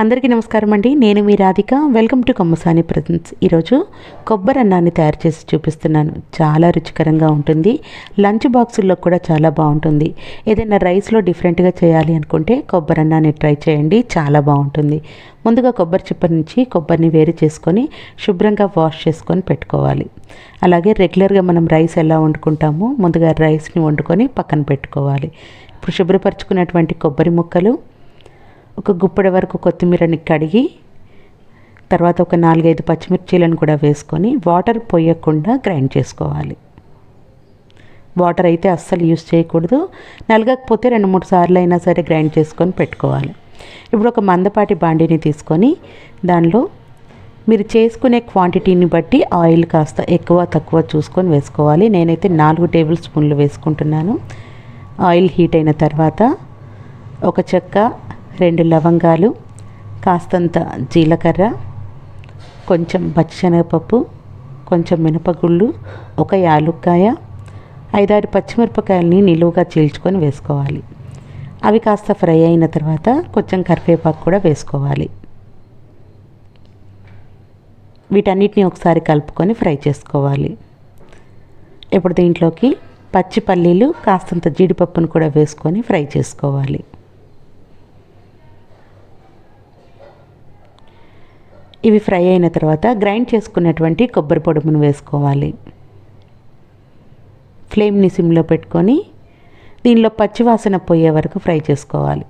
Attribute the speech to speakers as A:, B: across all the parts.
A: అందరికీ నమస్కారం అండి. నేను మీ Radhika. Welcome to Kammasani presence ఈరోజు కొబ్బరి అన్నాన్ని తయారు చేసి చూపిస్తున్నాను. చాలా రుచికరంగా ఉంటుంది. లంచ్ బాక్సుల్లో కూడా చాలా బాగుంటుంది. ఏదైనా రైస్లో డిఫరెంట్గా చేయాలి అనుకుంటే కొబ్బరి అన్నాన్ని ట్రై చేయండి. చాలా బాగుంటుంది. ముందుగా కొబ్బరి చిప్ప నుంచి కొబ్బరిని వేరు చేసుకొని శుభ్రంగా వాష్ చేసుకొని పెట్టుకోవాలి. అలాగే రెగ్యులర్గా మనం రైస్ ఎలా వండుకుంటామో ముందుగా రైస్ని వండుకొని పక్కన పెట్టుకోవాలి. ఇప్పుడు శుభ్రపరచుకున్నటువంటి కొబ్బరి ముక్కలు ఒక గుప్పెడ వరకు కొత్తిమీరని కడిగి తర్వాత ఒక నాలుగైదు పచ్చిమిర్చీలను కూడా వేసుకొని వాటర్ పోయకుండా గ్రైండ్ చేసుకోవాలి. వాటర్ అయితే అస్సలు యూస్ చేయకూడదు. నలగకపోతే రెండు మూడు సార్లు అయినా సరే గ్రైండ్ చేసుకొని పెట్టుకోవాలి. ఇప్పుడు ఒక మందపాటి బాండీని తీసుకొని దానిలో మీరు చేసుకునే క్వాంటిటీని బట్టి ఆయిల్ కాస్త ఎక్కువ తక్కువ చూసుకొని వేసుకోవాలి. నేనైతే నాలుగు టేబుల్ స్పూన్లు వేసుకుంటున్నాను. ఆయిల్ హీట్ అయిన తర్వాత ఒక చెక్క రెండు లవంగాలు కాస్తంత జీలకర్ర కొంచెం పచ్చిశనగపప్పు కొంచెం మినపగుళ్ళు ఒక యాలుక్కాయ ఐదారు పచ్చిమిరపకాయలని నిలువుగా చీల్చుకొని వేసుకోవాలి. అవి కాస్త ఫ్రై అయిన తర్వాత కొంచెం కరివేపాకు కూడా వేసుకోవాలి. వీటన్నిటిని ఒకసారి కలుపుకొని ఫ్రై చేసుకోవాలి. ఇప్పుడు దీంట్లోకి పచ్చి పల్లీలు కాస్తంత జీడిపప్పును కూడా వేసుకొని ఫ్రై చేసుకోవాలి. ఇవి ఫ్రై అయిన తర్వాత గ్రైండ్ చేసుకున్నటువంటి కొబ్బరి పొడుమును వేసుకోవాలి. ఫ్లేమ్ని సిమ్లో పెట్టుకొని దీనిలో పచ్చివాసన పోయే వరకు ఫ్రై చేసుకోవాలి.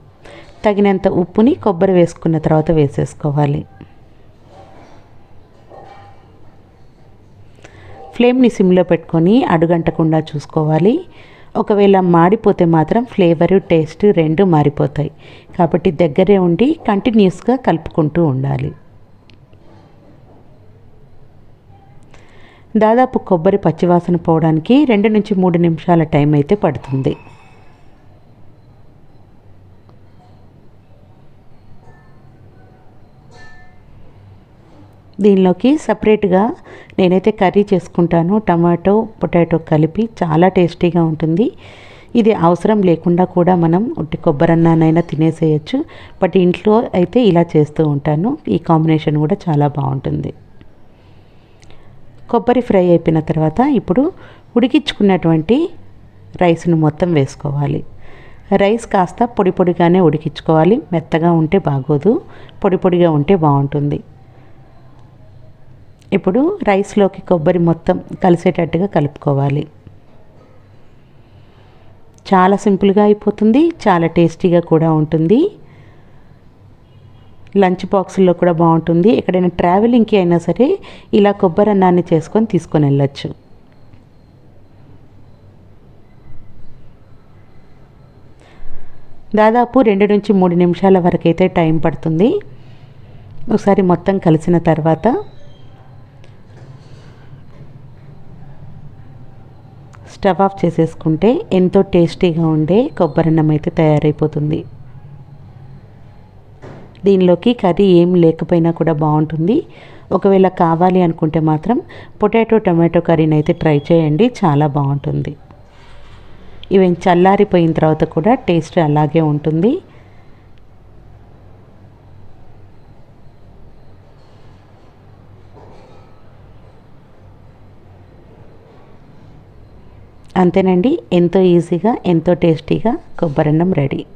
A: తగినంత ఉప్పుని కొబ్బరి వేసుకున్న తర్వాత వేసేసుకోవాలి. ఫ్లేమ్ని సిమ్లో పెట్టుకొని అడుగంటకుండా చూసుకోవాలి. ఒకవేళ మాడిపోతే మాత్రం ఫ్లేవర్ టేస్ట్ రెండు మారిపోతాయి. కాబట్టి దగ్గరే ఉండి కంటిన్యూస్గా కలుపుకుంటూ ఉండాలి. దాదాపు కొబ్బరి పచ్చివాసన పోవడానికి రెండు నుంచి మూడు నిమిషాల టైం అయితే పడుతుంది. దీనిలోకి సపరేట్గా నేనైతే కర్రీ చేసుకుంటాను. టమాటో పొటాటో కలిపి చాలా టేస్టీగా ఉంటుంది. ఇది అవసరం లేకుండా కూడా మనం ఉట్టి కొబ్బరి అన్నానైనా తినేసేయచ్చు. బట్ ఇంట్లో అయితే ఇలా చేస్తూ ఉంటాను. ఈ కాంబినేషన్ కూడా చాలా బాగుంటుంది. కొబ్బరి ఫ్రై అయిపోయిన తర్వాత ఇప్పుడు ఉడికించుకున్నటువంటి రైస్ను మొత్తం వేసుకోవాలి. రైస్ కాస్త పొడి పొడిగానే ఉడికించుకోవాలి. మెత్తగా ఉంటే బాగోదు. పొడి పొడిగా ఉంటే బాగుంటుంది. ఇప్పుడు రైస్లోకి కొబ్బరి మొత్తం కలిసేటట్టుగా కలుపుకోవాలి. చాలా సింపుల్గా అయిపోతుంది. చాలా టేస్టీగా కూడా ఉంటుంది. లంచ్ బాక్సుల్లో కూడా బాగుంటుంది. ఎక్కడైనా ట్రావెలింగ్కి అయినా సరే ఇలా కొబ్బరి అన్నాన్ని చేసుకొని తీసుకొని వెళ్ళచ్చు. దాదాపు రెండు నుంచి మూడు నిమిషాల వరకు అయితే టైం పడుతుంది. ఒకసారి మొత్తం కలిసిన తర్వాత స్టవ్ ఆఫ్ చేసేసుకుంటే ఎంతో టేస్టీగా ఉండే కొబ్బరన్నం అయితే తయారైపోతుంది. దీనిలోకి కర్రీ ఏం లేకపోయినా కూడా బాగుంటుంది. ఒకవేళ కావాలి అనుకుంటే మాత్రం పొటాటో టమాటో కర్రీని అయితే ట్రై చేయండి. చాలా బాగుంటుంది. ఇవి చల్లారిపోయిన తర్వాత కూడా టేస్ట్ అలాగే ఉంటుంది. అంతేనండి. ఎంతో ఈజీగా ఎంతో టేస్టీగా కొబ్బరన్నం రెడీ.